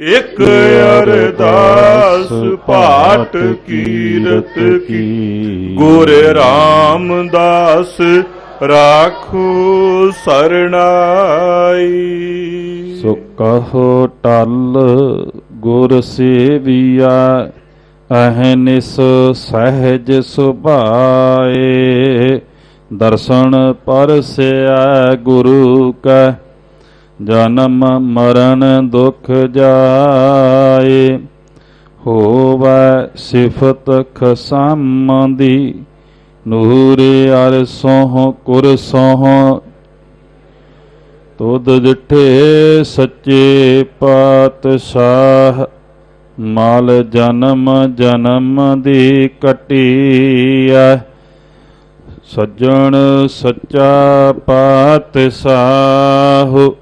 ਇਕ ਅਰਦਾਸ ਪਾਟ ਕੀਰਤ ਕੀ। ਗੁਰ ਰਾਮਦਾਸ ਰਾਖੋ ਸਰਣਾਈ। ਸੋ ਕਹੋ ਟਲ ਗੁਰ ਸੇਵੀਆ ਅਹਨਿਸ ਸਹਿਜ ਸੁਭਾਏ। ਦਰਸ਼ਨ ਪਰਸਿਆ ਗੁਰੂ ਕੈ ਜਨਮ ਮਰਨ ਦੁਖ ਜਾਏ, ਹੋਵੈ ਸਿਫਤ ਖਸਮ ਦੀ ਨੂਰੇ ਆਰ ਸੋਹ ਕੁਰ ਸੋਹ। ਤੁਧ ਜਿਠੇ ਸੱਚੇ ਪਾਤਸ਼ਾਹ, ਮਾਲ ਜਨਮ ਜਨਮ ਦੀ ਕਟੀਐ। ਸੱਜਣ ਸੱਚਾ ਪਾਤਸ਼ਾਹ।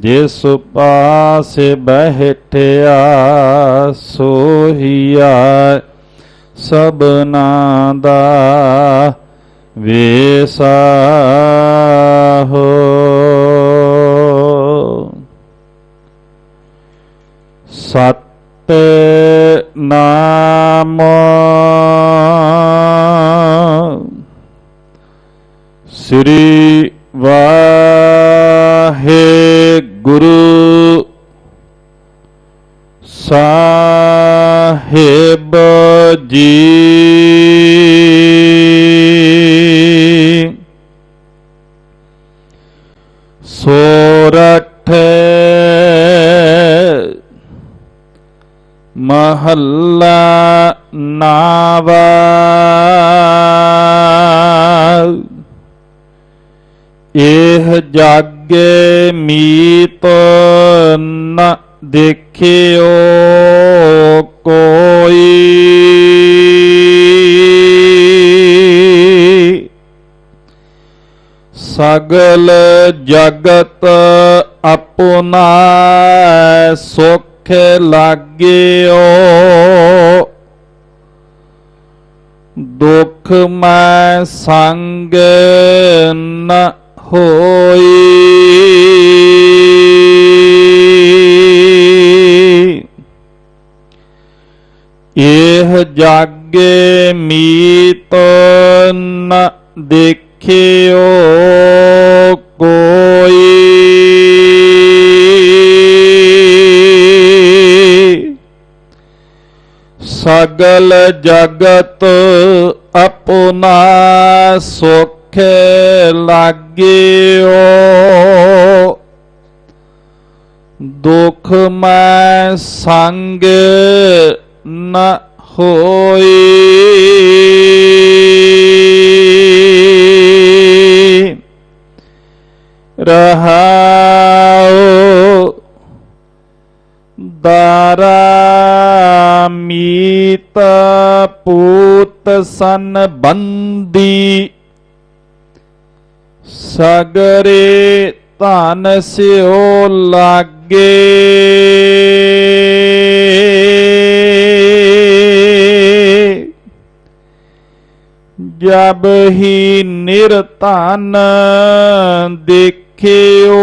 ਜਿਸ ਪਾਸ ਬਹਿਠਿਆ ਸੋਹੀਆ ਸਬਨਾ ਦਾ ਵੇਸਾਹੋ ਸਤ ਸਾਹਿਬ ਜੀ। ਸੋਰਠ ਮਹੱਲਾ ਨਾਵਾ। ਇਹ ਜਾਗੇ ਮੀਤ ਨ ਦੇਖਿਓ ਕੋਈ। ਸਗਲ ਜਗਤ ਆਪਣਾ ਸੁਖ ਲਾਗਿਓ। ਦੁਖ ਮੈਂ ਸੰਗ ਨ ਹੋਈ। ਇਹ ਜਾਗੇ ਮੀਤ ਨ ਦੇਖਿਓ ਕੋਈ। ਸਗਲ ਜਗਤ ਆਪਣਾ ਸੁਖ ਲਾਗਿਓ। ਦੁਖ ਮੈਂ ਸੰਗ ਨ ਹੋਈ। ਰਹਾਉ ਦਾਰਾ ਮੀਤ ਪੂਤ ਸਨ ਬੰਦੀ ਸਗਰੇ ਧਨ ਸਿਓ ਲਾਗੇ। ਜਬ ਹੀ ਨਿਰਤਨ ਦੇਖਿਓ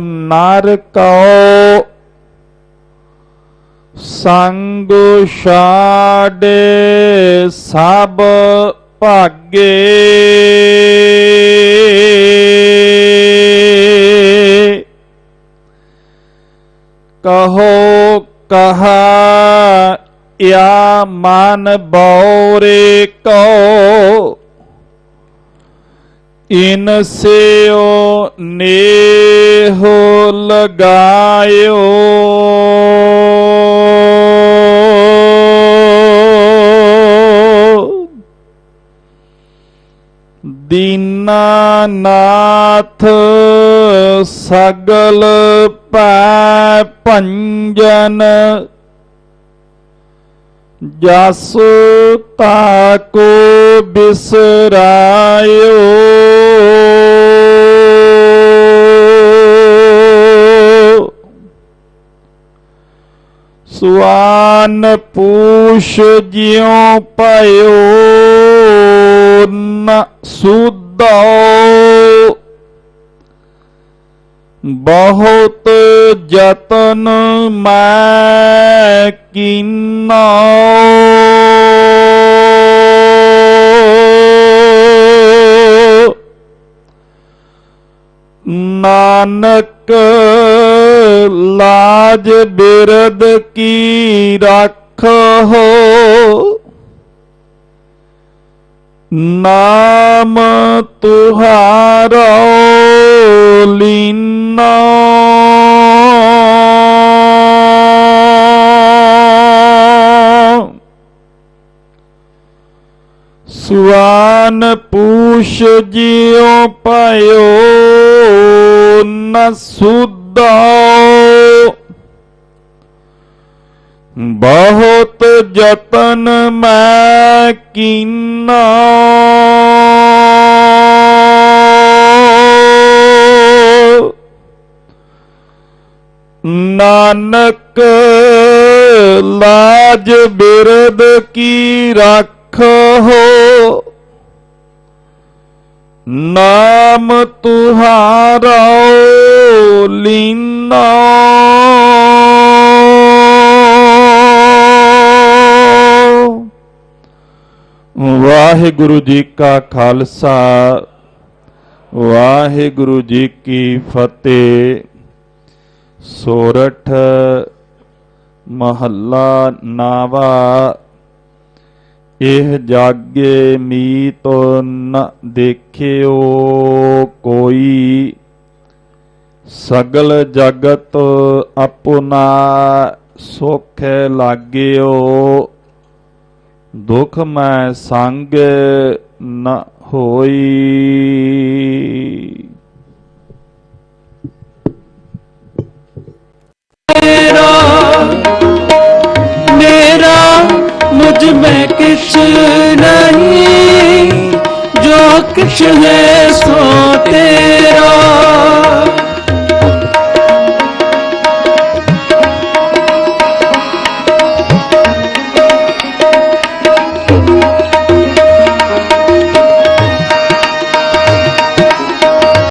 ਨਰ ਕਉ। ਸੰਗ ਛਾੜੇ ਸਭ ਭਾਗੇ। ਕਹੋ ਕਹਾ ਯਾ ਮਨ ਬੌਰੇ ਕੋ। ਇਨ ਸਿਓ ਨੇਹੋ ਲਗਾਇਓ। ਸਗਲ ਪੈ ਭੰਜਨ ਜਸ ਤਾਕੋ ਬਿਸਰਾਇਓ। ਸੁਆਨ ਪੂਛ ਜਿਉ ਭਇਓ ਨ ਸੁਧੋ ਬਹੁਤ ਜਤਨ ਮੈਂ ਕੀਨਾ ਨਾਨਕ ਲਾਜ ਬਿਰਦ ਕੀ ਰੱਖੋ ਨਾਮ ਤੁਹਾਰੋ ਲੀਨਾ ਸੁਆਨ ਪੂਛ ਜਿਉ ਪਾਇਓ ਨ ਸੁਧੋ ਬਹੁਤ ਜਤਨ ਮੈਂ ਕੀਨਾ। ਨਾਨਕ, ਲਾਜ ਬਿਰਦ ਕੀ ਰੱਖੋ ਨਾਮ ਤੁਹਾਰਾ ਲੀਨਾ। ਵਾਹਿਗੁਰੂ ਜੀ ਕਾ ਖਾਲਸਾ, ਵਾਹਿਗੁਰੂ ਜੀ ਕੀ ਫਤਿਹ। ਸੋਰਠ ਮਹੱਲਾ ਨਾਵਾ, ਇਹ ਜਾਗੇ ਮੀਤ ਨ ਦੇਖਿਓ ਕੋਈ। ਸਗਲ ਜਗਤ ਆਪਣਾ ਸੁਖ ਲਾਗਿਓ। ਦੁਖ ਮੈਂ ਸੰਗ ਨ ਹੋਈ। में किछ नहीं जो किछ है